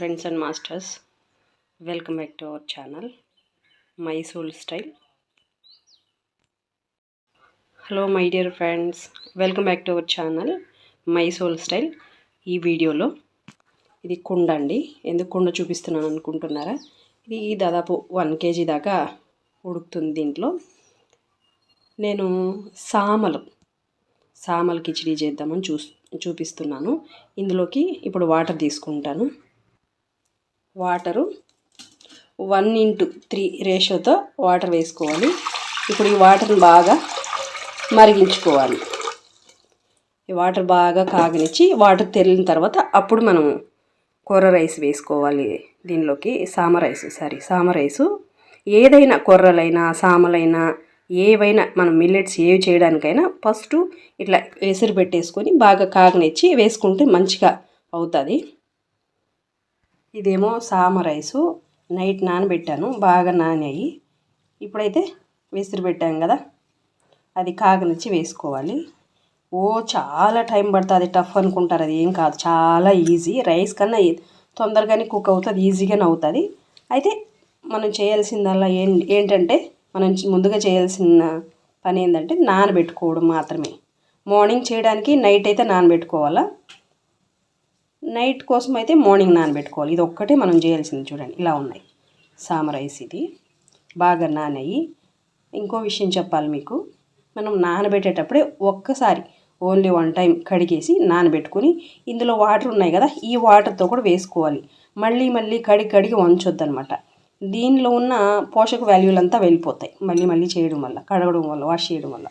Friends and masters welcome back to our channel మైసూల్ style hello my dear friends welcome back to our channel మైసూల్ style ఈ వీడియోలో ఇది కుండ అండి. ఎందుకు కుండ చూపిస్తున్నాను అనుకుంటున్నారా? ఇది దాదాపు వన్ కేజీ దాకా ఉడుకుతుంది దీంట్లో. నేను సామలు సామలు కిచిడీ చేద్దామని చూ చూపిస్తున్నాను. ఇందులోకి ఇప్పుడు వాటర్ తీసుకుంటాను. వాటరు వన్ ఇంటూ త్రీ రేషోతో వాటర్ వేసుకోవాలి. ఇప్పుడు ఈ వాటర్ని బాగా మరిగించుకోవాలి. ఈ వాటర్ బాగా కాగనిచ్చి వాటర్ తెరిలిన తర్వాత అప్పుడు మనం కొర్ర రైస్ వేసుకోవాలి. దీనిలోకి సామ రైస్ సారీ సామ రైసు. ఏదైనా కొర్రలైనా సామలైనా ఏవైనా మనం మిల్లెట్స్ ఏవి చేయడానికైనా ఫస్ట్ ఇట్లా ఎసురు పెట్టేసుకొని బాగా కాగనిచ్చి వేసుకుంటే మంచిగా అవుతుంది. ఇదేమో సామ రైసు. నైట్ నానబెట్టాను బాగా నానాయి. ఇప్పుడైతే విసిరి పెట్టాం కదా అది కాగనిచ్చి వేసుకోవాలి. ఓ చాలా టైం పడుతుంది టఫ్ అనుకుంటారు అది ఏం కాదు. చాలా ఈజీ రైస్ కన్నా తొందరగానే కుక్ అవుతుంది ఈజీగానే అవుతుంది. అయితే మనం చేయాల్సిందల్లా ఏం ఏంటంటే మనం ముందుగా చేయాల్సిన పని ఏంటంటే నానబెట్టుకోవడం మాత్రమే. మార్నింగ్ చేయడానికి నైట్ అయితే నానబెట్టుకోవాలా? నైట్ కోసం అయితే మార్నింగ్ నానబెట్టుకోవాలి. ఇది ఒక్కటే మనం చేయాల్సింది చూడండి. ఇలా ఉన్నాయి. సామ రైస్ ఇది. బాగా నానయ్యి. ఇంకో విషయం చెప్పాలి మీకు. మనం నానబెట్టేటప్పుడే ఒక్కసారి ఓన్లీ వన్ టైం కడిగేసి నానబెట్టుకుని ఇందులో వాటర్ ఉన్నాయి కదా ఈ వాటర్తో కూడా వేసుకోవాలి. మళ్ళీ మళ్ళీ కడిగి కడిగి వంచొద్దు అనమాట దీనిలో ఉన్న పోషక వాల్యూలు అంతా వెళ్ళిపోతాయి. మళ్ళీ మళ్ళీ చేయడం వల్ల కడగడం వల్ల వాష్ చేయడం వల్ల.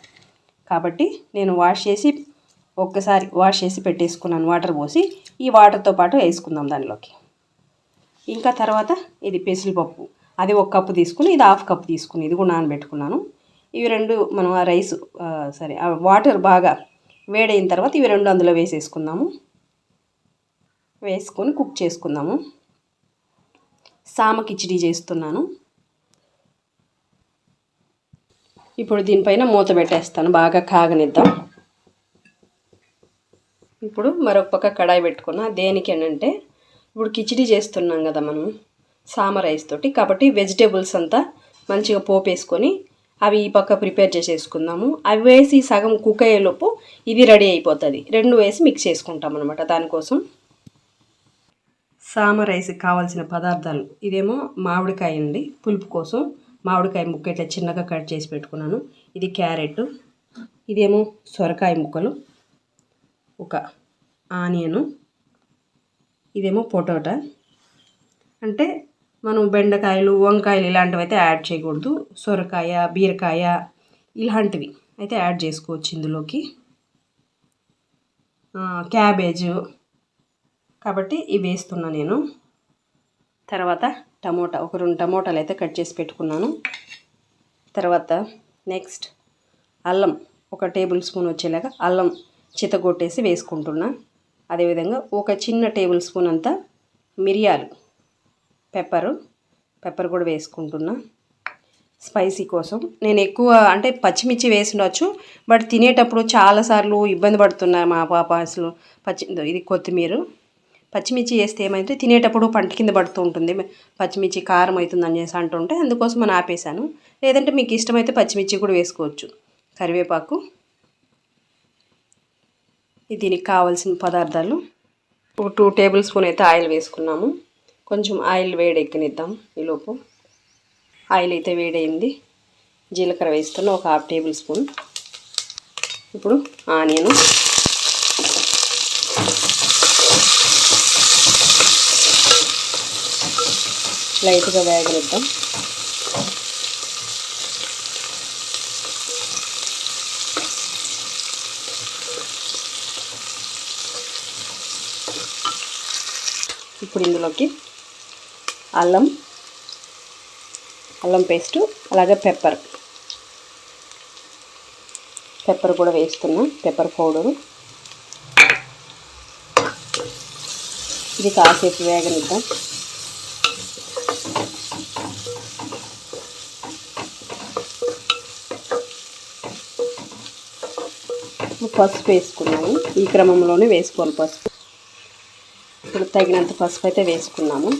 కాబట్టి నేను వాష్ చేసి ఒక్కసారి వాష్ చేసి పెట్టేసుకున్నాను వాటర్ పోసి ఈ వాటర్తో పాటు వేసుకుందాం దానిలోకి. ఇంకా తర్వాత ఇది పెసిలిపప్పు అది ఒక కప్పు తీసుకుని ఇది హాఫ్ కప్ తీసుకుని ఇది కూడా నానబెట్టుకున్నాను. ఇవి రెండు మనం ఆ రైస్ సరే ఆ వాటర్ బాగా వేడైన తర్వాత ఇవి రెండు అందులో వేసేసుకుందాము. వేసుకొని కుక్ చేసుకుందాము. సామ కిచిడి చేస్తున్నాను. ఇప్పుడు దీనిపైన మూత పెట్టేస్తాను బాగా కాగనిద్దాం. ఇప్పుడు మరొక పక్క కడాయి పెట్టుకున్నా. దేనికి అంటే ఇప్పుడు కిచిడి చేస్తున్నాం కదా మనం సామ రైస్ తోటి. కాబట్టి వెజిటేబుల్స్ అంతా మంచిగా పోపేసుకొని అవి ఈ పక్క ప్రిపేర్ చేసేసుకుందాము. అవి వేసి సగం కుక్ అయ్యేలోపు ఇది రెడీ అయిపోతుంది. రెండు వేసి మిక్స్ చేసుకుంటాం అనమాట దానికోసం. సామ రైస్కి కావాల్సిన పదార్థాలు ఇదేమో మామిడికాయ అండి పులుపు కోసం మామిడికాయ ముక్క ఇట్లా చిన్నగా కట్ చేసి పెట్టుకున్నాను. ఇది క్యారెట్ ఇదేమో సొరకాయ ముక్కలు ఒక ఆనియను. ఇదేమో పొటాటో. అంటే మనం బెండకాయలు వంకాయలు ఇలాంటివి అయితే యాడ్ చేయకూడదు. సొరకాయ బీరకాయ ఇలాంటివి అయితే యాడ్ చేసుకోవచ్చు ఇందులోకి. క్యాబేజు. కాబట్టి ఇవి వేస్తున్నా నేను. తర్వాత టమోటా ఒక రెండు టమోటాలు అయితే కట్ చేసి పెట్టుకున్నాను. తర్వాత నెక్స్ట్ అల్లం ఒక టేబుల్ స్పూన్ వచ్చేలాగా అల్లం చితగొట్టేసి వేసుకుంటున్నా. అదేవిధంగా ఒక చిన్న టేబుల్ స్పూన్ అంతా మిరియాలు పెప్పరు పెప్పర్ కూడా వేసుకుంటున్నా. స్పైసీ కోసం. నేను ఎక్కువ అంటే పచ్చిమిర్చి వేసి ఉండొచ్చు బట్ తినేటప్పుడు చాలాసార్లు ఇబ్బంది పడుతున్నారు మా పాప అసలు. పచ్చి ఇది కొత్తిమీర. పచ్చిమిర్చి వేస్తే ఏమైతే తినేటప్పుడు పంట కింద పడుతూ ఉంటుంది. పచ్చిమిర్చి కారం అవుతుంది అని చేసి అంటుంటే అందుకోసం మనం ఆపేసాను లేదంటే మీకు ఇష్టమైతే పచ్చిమిర్చి కూడా వేసుకోవచ్చు. కరివేపాకు. దీనికి కావాల్సిన పదార్థాలు. ఒక టూ టేబుల్ స్పూన్ అయితే ఆయిల్ వేసుకున్నాము. కొంచెం ఆయిల్ వేడెక్కనిద్దాం ఈలోపు ఆయిల్ అయితే వేడైంది జీలకర్ర వేస్తున్నా ఒక హాఫ్ టేబుల్ స్పూన్ ఇప్పుడు ఆనియన్. లైట్గా వేగనిద్దాం. ఇప్పుడు ఇందులోకి అల్లం అల్లం పేస్టు అలాగే పెప్పర్. పెప్పర్ కూడా వేస్తున్నా పెప్పర్ పౌడరు. ఇది కాసేపు వేగనిద్దాం. పసుపు వేసుకున్నాము ఈ క్రమంలోనే వేసుకోవాలి పసుపు. ఇప్పుడు తగినంత పసుపు అయితే వేసుకున్నాము.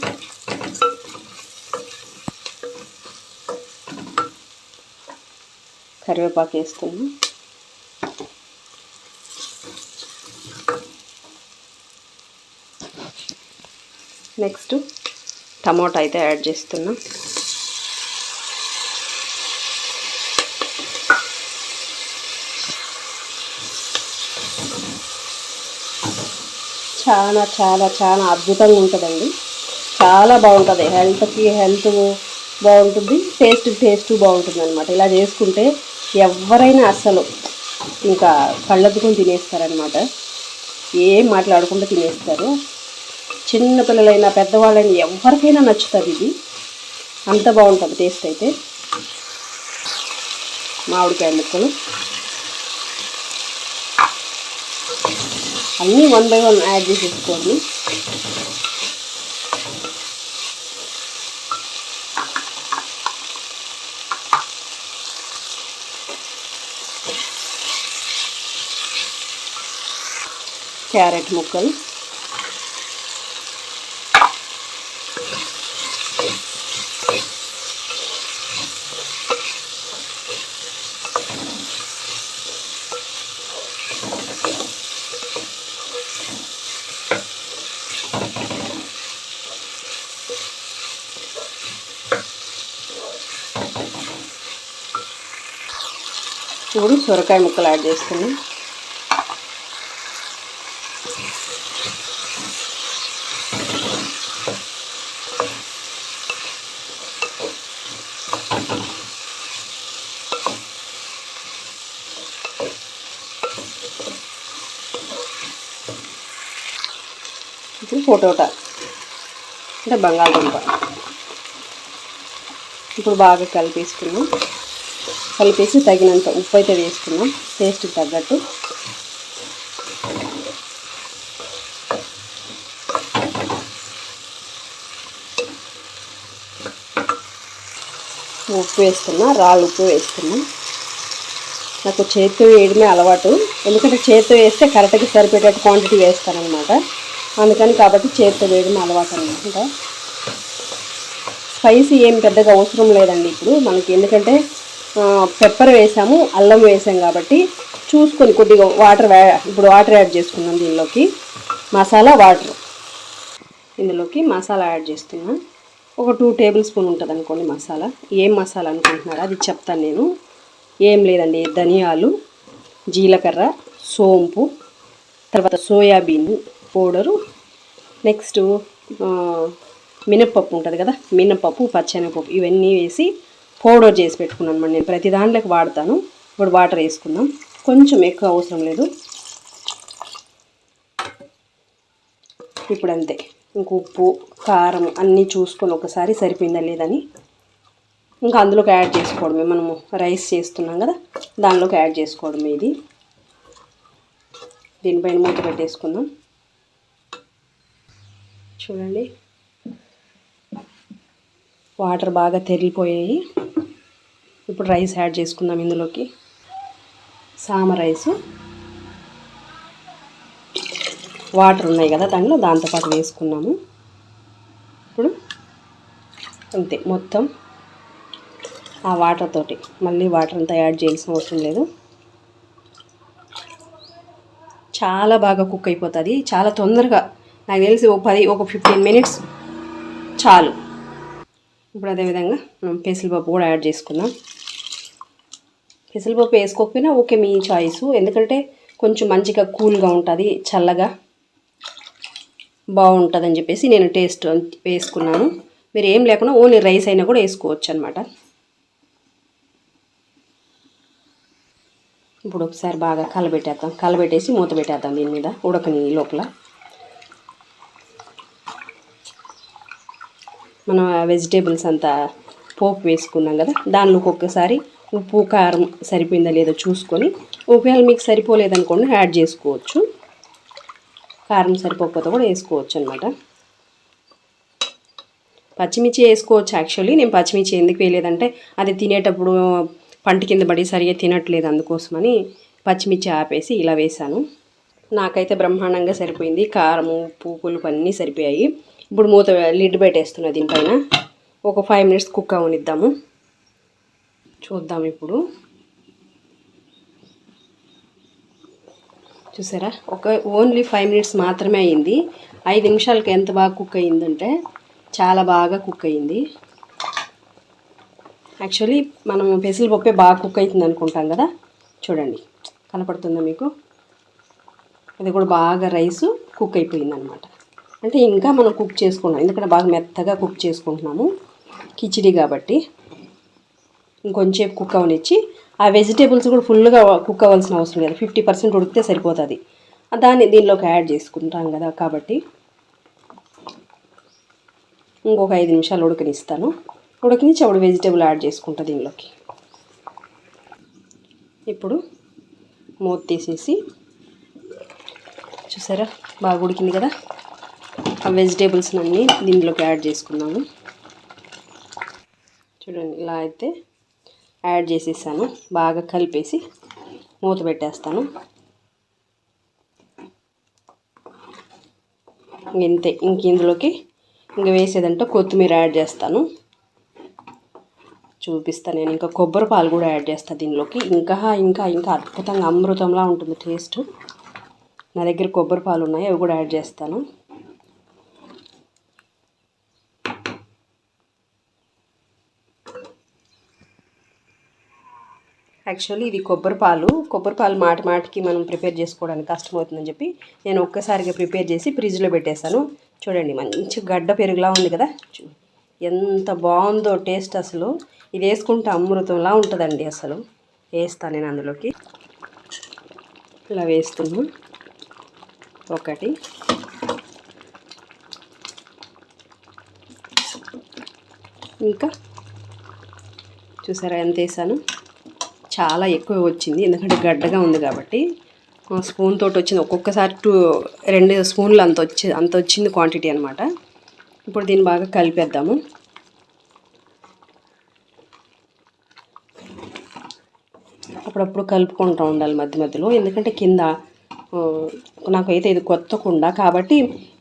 కరివేపాకు వేస్తున్నాం నెక్స్ట్ టమాటా అయితే యాడ్ చేస్తున్నాం. చాలా చాలా చాలా అద్భుతంగా ఉంటుందండి. చాలా బాగుంటుంది. హెల్త్కి హెల్త్ బాగుంటుంది. టేస్ట్ టేస్ట్ బాగుంటుంది అనమాట ఇలా చేసుకుంటే ఎవరైనా అసలు ఇంకా కళ్ళద్దుకొని తినేస్తారనమాట ఏం మాట్లాడకుండా తినేస్తారు. చిన్న పిల్లలైనా పెద్దవాళ్ళైనా ఎవరికైనా నచ్చుతుంది ఇది. అంత బాగుంటుంది టేస్ట్ అయితే. మామిడికాయ ముక్కలు. అన్నీ వన్ బై వన్ యాడ్ చేసేసుకోండి క్యారెట్ ముక్కలు. ఇప్పుడు సొరకాయ ముక్కలు యాడ్ చేసుకున్నాం ఇప్పుడు పొటోటా అంటే బంగాళదుంప. ఇప్పుడు బాగా కలిపేసుకున్నాం కలిపేసి తగినంత ఉప్పు అయితే వేసుకున్నాం టేస్ట్కి తగ్గట్టు. ఉప్పు వేస్తున్నా రాళ్ళు ఉప్పు వేస్తున్నా. నాకు చేతితో వేయడమే అలవాటు. ఎందుకంటే చేతితో వేస్తే కరెక్ట్గా సరిపోయేటట్టు క్వాంటిటీ వేస్తానమాట అందుకని కాబట్టి చేతితో వేయడం అలవాటు అనమాట. స్పైసీ ఏం పెద్దగా అవసరం లేదండి ఇప్పుడు. మనకి ఎందుకంటే పెప్పర్ వేసాము అల్లం వేసాం కాబట్టి చూసుకొని కొద్దిగా వాటర్ ఇప్పుడు వాటర్ యాడ్ చేసుకున్నాం దీనిలోకి. మసాలా వాటర్ ఇందులోకి మసాలా యాడ్ చేస్తున్నా. ఒక టూ టేబుల్ స్పూన్ ఉంటుంది అనుకోండి మసాలా. ఏం మసాలా అనుకుంటున్నారా అది చెప్తాను నేను. ఏం లేదండి ధనియాలు జీలకర్ర సోంపు తర్వాత సోయాబీన్ పౌడరు. నెక్స్ట్ మినప్పప్పు ఉంటుంది కదా మినప్పప్పు పచ్చెనగపప్పు ఇవన్నీ వేసి పౌడర్ చేసి పెట్టుకున్నాను అనమాట నేను. ప్రతి దాంట్లోకి వాడతాను. ఇప్పుడు వాటర్ వేసుకుందాం. కొంచెం ఎక్కువ అవసరం లేదు. ఇప్పుడు అంతే. ఇంక ఉప్పు కారం అన్నీ చూసుకొని ఒకసారి సరిపోయిందా లేదని ఇంకా అందులోకి యాడ్ చేసుకోవడమే. మనము రైస్ చేస్తున్నాం కదా దానిలోకి యాడ్ చేసుకోవడమే ఇది. దీనిపైన మూత పెట్టేసుకుందాం. చూడండి. వాటర్ బాగా తెరిగిపోయాయి. ఇప్పుడు రైస్ యాడ్ చేసుకుందాం ఇందులోకి. సామ రైసు. వాటర్ ఉన్నాయి కదా దానిలో దాంతోపాటు వేసుకున్నాము. ఇప్పుడు అంతే మొత్తం ఆ వాటర్ తోటి. మళ్ళీ వాటర్ అంతా యాడ్ చేయాల్సిన అవసరం లేదు. చాలా బాగా కుక్ అయిపోతుంది. చాలా తొందరగా నాకు తెలిసి ఒక పది ఒక ఫిఫ్టీన్ మినిట్స్ చాలు. ఇప్పుడు అదేవిధంగా మనం పెసలపప్పు కూడా యాడ్ చేసుకుందాం. పెసలపప్పు వేసుకోకపోయినా ఓకే మీ చాయిస్ ఎందుకంటే కొంచెం మంచిగా కూల్గా ఉంటుంది చల్లగా బాగుంటుందని చెప్పేసి నేను టేస్ట్ వేసుకున్నాను. మీరు ఏం లేకుండా ఓన్లీ రైస్ అయినా కూడా వేసుకోవచ్చు అనమాట ఇప్పుడు ఒకసారి బాగా కలబెట్టేద్దాం. కలబెట్టేసి మూత పెట్టేద్దాం దీని మీద ఉడకని లోపల. మనం వెజిటేబుల్స్ అంతా పోపు వేసుకున్నాం కదా దానిలోకి ఒక్కసారి ఉప్పు కారం సరిపోయిందా లేదో చూసుకొని ఒకవేళ మీకు సరిపోలేదనుకోండి యాడ్ చేసుకోవచ్చు. కారం సరిపోకపోతే కూడా వేసుకోవచ్చు అనమాట పచ్చిమిర్చి వేసుకోవచ్చు యాక్చువల్లీ నేను పచ్చిమిర్చి ఎందుకు వేయలేదంటే అది తినేటప్పుడు పంట కింద పడి సరిగా తినట్లేదు అందుకోసమని పచ్చిమిర్చి ఆపేసి ఇలా వేసాను నాకైతే బ్రహ్మాండంగా సరిపోయింది. కారము ఉప్పు పులుపు అన్నీ సరిపోయాయి. ఇప్పుడు మూత లిడ్ పెట్టేస్తున్నా దీనిపైన. ఒక ఫైవ్ మినిట్స్ కుక్ అవనిద్దాము. చూద్దాం ఇప్పుడు. చూసారా? ఒక ఓన్లీ ఫైవ్ మినిట్స్ మాత్రమే అయింది. ఐదు నిమిషాలకి ఎంత బాగా కుక్ అయిందంటే చాలా బాగా కుక్ అయింది. యాక్చువల్లీ మనం పెసరపప్పే బాగా కుక్ అవుతుంది అనుకుంటాం కదా? చూడండి. కనపడుతుందా మీకు? అది కూడా బాగా రైసు కుక్ అయిపోయింది అనమాట అంటే ఇంకా మనం కుక్ చేసుకున్నాం ఎందుకంటే బాగా మెత్తగా కుక్ చేసుకుంటున్నాము. కిచిడి కాబట్టి. ఇంకొంచేపు కుక్ అవనిచ్చి ఆ వెజిటేబుల్స్ కూడా ఫుల్గా కుక్ అవ్వాల్సిన అవసరం లేదు. ఫిఫ్టీ పర్సెంట్ ఉడికితే సరిపోతుంది. దాన్ని దీనిలోకి యాడ్ చేసుకుంటాం కదా కాబట్టి. ఇంకొక ఐదు నిమిషాలు ఉడకనిస్తాను. ఉడకనిచ్చి అప్పుడు వెజిటేబుల్ యాడ్ చేసుకుంటా దీనిలోకి. ఇప్పుడు మూత తీసేసి చూసారా? బాగా ఉడికింది కదా? ఆ వెజిటేబుల్స్ అన్నీ దీనిలోకి యాడ్ చేసుకున్నాము చూడండి ఇలా అయితే యాడ్ చేసేసాను. బాగా కలిపేసి మూత పెట్టేస్తాను. ఇంతే ఇంక ఇందులోకి ఇంక వేసేదంటే కొత్తిమీర యాడ్ చేస్తాను. చూపిస్తాను నేను ఇంకా కొబ్బరి పాలు కూడా యాడ్ చేస్తాను దీనిలోకి. ఇంకా ఇంకా ఇంకా అద్భుతంగా అమృతంలా ఉంటుంది టేస్ట్ నా దగ్గర కొబ్బరి పాలు ఉన్నాయి అవి కూడా యాడ్ చేస్తాను. యాక్చువల్లీ ఇది కొబ్బరి పాలు. కొబ్బరి పాలు మాటి మాటికి మనం ప్రిపేర్ చేసుకోవడానికి కష్టమవుతుందని చెప్పి నేను ఒక్కసారిగా ప్రిపేర్ చేసి ఫ్రిడ్జ్లో పెట్టేశాను. చూడండి మంచి గడ్డ పెరుగులా ఉంది కదా. ఎంత బాగుందో టేస్ట్ అసలు. ఇది వేసుకుంటే అమృతంలా ఉంటుందండి అసలు. వేస్తాను నేను అందులోకి. ఇలా వేస్తున్నాను ఒకటి. ఇంకా? చూసారా ఎంత వేసాను? చాలా ఎక్కువ వచ్చింది. ఎందుకంటే గడ్డగా ఉంది కాబట్టి స్పూన్ తోటి వచ్చింది. ఒక్కొక్కసారి టూ రెండు స్పూన్లు అంత వచ్చి అంత వచ్చింది క్వాంటిటీ అనమాట ఇప్పుడు దీన్ని బాగా కలిపేద్దాము. అప్పుడప్పుడు కలుపుకుంటూ ఉండాలి మధ్య మధ్యలో. ఎందుకంటే కింద నాకైతే ఇది కొత్త కుండ కాబట్టి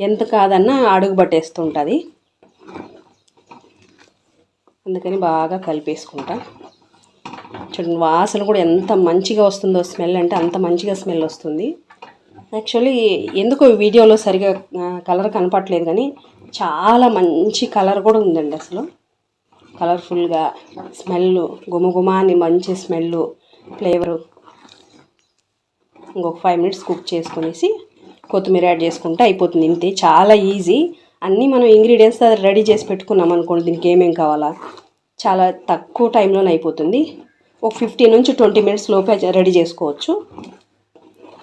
ఎంత కాదన్నా అడుగు పట్టేస్తుంటుంది. అందుకని బాగా కలిపేసుకుంటా. చూడండి వాసన కూడా ఎంత మంచిగా వస్తుందో స్మెల్ అంటే అంత మంచిగా స్మెల్ వస్తుంది. యాక్చువల్లీ ఎందుకో వీడియోలో సరిగా కలర్ కనపట్లేదు కానీ చాలా మంచి కలర్ కూడా ఉందండి అసలు. కలర్ఫుల్గా స్మెల్ గుమగుమ అని మంచి స్మెల్ ఫ్లేవరు. ఇంకొక ఫైవ్ మినిట్స్ కుక్ చేసుకునేసి కొత్తిమీర యాడ్ చేసుకుంటే అయిపోతుంది ఇంతే. చాలా ఈజీ అన్నీ మనం ఇంగ్రీడియంట్స్ రెడీ చేసి పెట్టుకున్నాం అనుకోండి దీనికి ఏమేమి కావాలా? చాలా తక్కువ టైంలోనే అయిపోతుంది. ఒక ఫిఫ్టీన్ నుంచి ట్వంటీ మినిట్స్ లోపే రెడీ చేసుకోవచ్చు.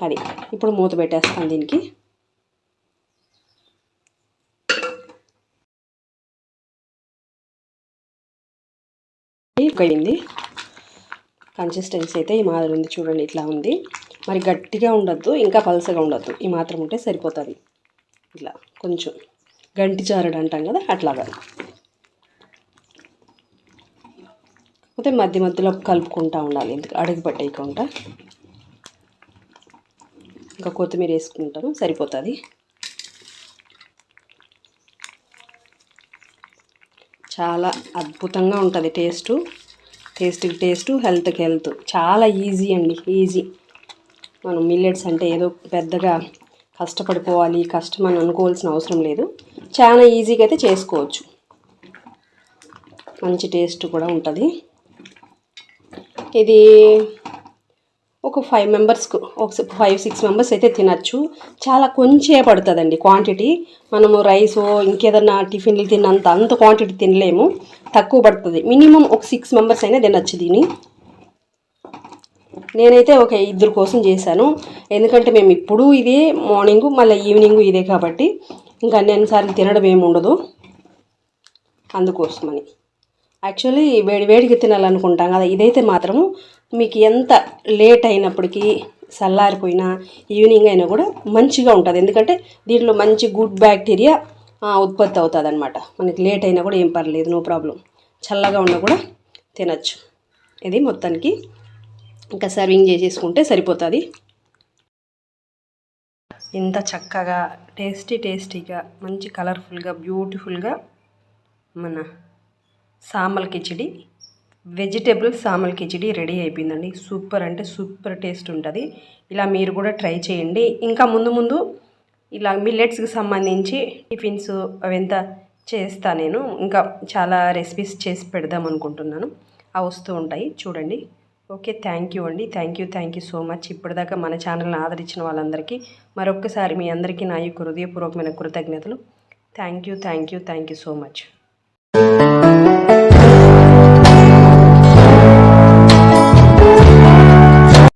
అది. ఇప్పుడు మూత పెట్టేస్తాను దీనికి. అయింది కన్సిస్టెన్సీ అయితే ఈ మాదిరి ఉంది చూడండి ఇట్లా ఉంది. మరి గట్టిగా ఉండొద్దు ఇంకా పలసగా ఉండద్దు. ఈ మాత్రం ఉంటే సరిపోతుంది. ఇట్లా కొంచెం గంటి చారడు అంటాం కదా అట్లాగా. కాకపోతే మధ్య మధ్యలో కలుపుకుంటూ ఉండాలి. ఎందుకు? అడుగు పట్టేయకుండా. ఇంకా కొత్తిమీర వేసుకుంటాను. సరిపోతుంది. చాలా అద్భుతంగా ఉంటుంది టేస్టు. టేస్ట్కి టేస్టు హెల్త్కి హెల్త్. చాలా ఈజీ అండి. ఈజీ. మనం మిల్లెట్స్ అంటే ఏదో పెద్దగా కష్టపడిపోవాలి కష్టం అని అనుకోవాల్సిన అవసరం లేదు. చాలా ఈజీగా అయితే చేసుకోవచ్చు. మంచి టేస్ట్ కూడా ఉంటుంది. ఇది ఒక ఫైవ్ మెంబర్స్కు ఒక ఫైవ్ సిక్స్ మెంబర్స్ అయితే తినచ్చు. చాలా కొంచెం పడుతుందండి క్వాంటిటీ మనము రైస్ ఇంకేదన్నా టిఫిన్లు తిన్నంత అంత క్వాంటిటీ తినలేము. తక్కువ పడుతుంది. మినిమం ఒక సిక్స్ మెంబర్స్ అయినా తినచ్చు దీన్ని. నేనైతే ఒక ఇద్దరు కోసం చేశాను. ఎందుకంటే మేము ఇప్పుడు ఇదే మార్నింగ్ మళ్ళీ ఈవినింగ్ ఇదే కాబట్టి ఇంకా అన్ని తినడం ఏమి ఉండదు. అందుకోసమని. యాక్చువల్లీ వేడి వేడికి తినాలనుకుంటాం కదా ఇదైతే మాత్రము మీకు ఎంత లేట్ అయినప్పటికీ చల్లారిపోయినా ఈవినింగ్ అయినా కూడా మంచిగా ఉంటుంది. ఎందుకంటే దీంట్లో మంచి గుడ్ బ్యాక్టీరియా ఉత్పత్తి అవుతుంది అనమాట మనకి లేట్ అయినా కూడా ఏం పర్లేదు నో ప్రాబ్లం చల్లగా ఉన్నా కూడా తినచ్చు. ఇది మొత్తానికి ఇంకా సర్వింగ్ చేసేసుకుంటే సరిపోతుంది. ఇంత చక్కగా టేస్టీ టేస్టీగా మంచి కలర్ఫుల్గా బ్యూటిఫుల్గా మన సామల్ కిచిడి. వెజిటేబుల్ సామల్ కిచిడి రెడీ అయిపోయిందండి. సూపర్ అంటే సూపర్ టేస్ట్ ఉంటుంది. ఇలా మీరు కూడా ట్రై చేయండి. ఇంకా ముందు ముందు ఇలా మిల్లెట్స్కి సంబంధించి టిఫిన్స్ అవంతా చేస్తా నేను ఇంకా చాలా రెసిపీస్ చేసి పెడదాం అనుకుంటున్నాను. అవి వస్తూ ఉంటాయి. చూడండి. ఓకే థ్యాంక్ యూ అండి. Thank you thank you so much. ఇప్పటిదాకా మన ఛానల్ని ఆదరించిన వాళ్ళందరికీ మరొక్కసారి మీ అందరికీ నా యొక్క హృదయపూర్వకమైన కృతజ్ఞతలు. Thank you thank you thank you so much.